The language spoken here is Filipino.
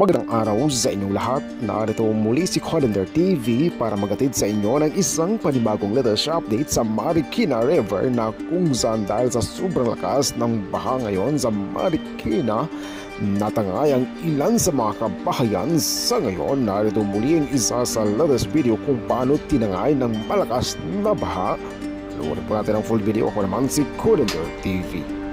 Magandang araw sa inyong lahat. Narito muli si Colander TV para magatid sa inyo ng isang panibagong latest update sa Marikina River na kung saan dahil sa sobrang lakas ng baha ngayon sa Marikina, natangay ang ilan sa mga kabahayan sa ngayon. Narito muli ang isa sa latest video kung paano tinangay ng malakas na baha. Luwarin po natin ang full video. Ako naman si Colander TV.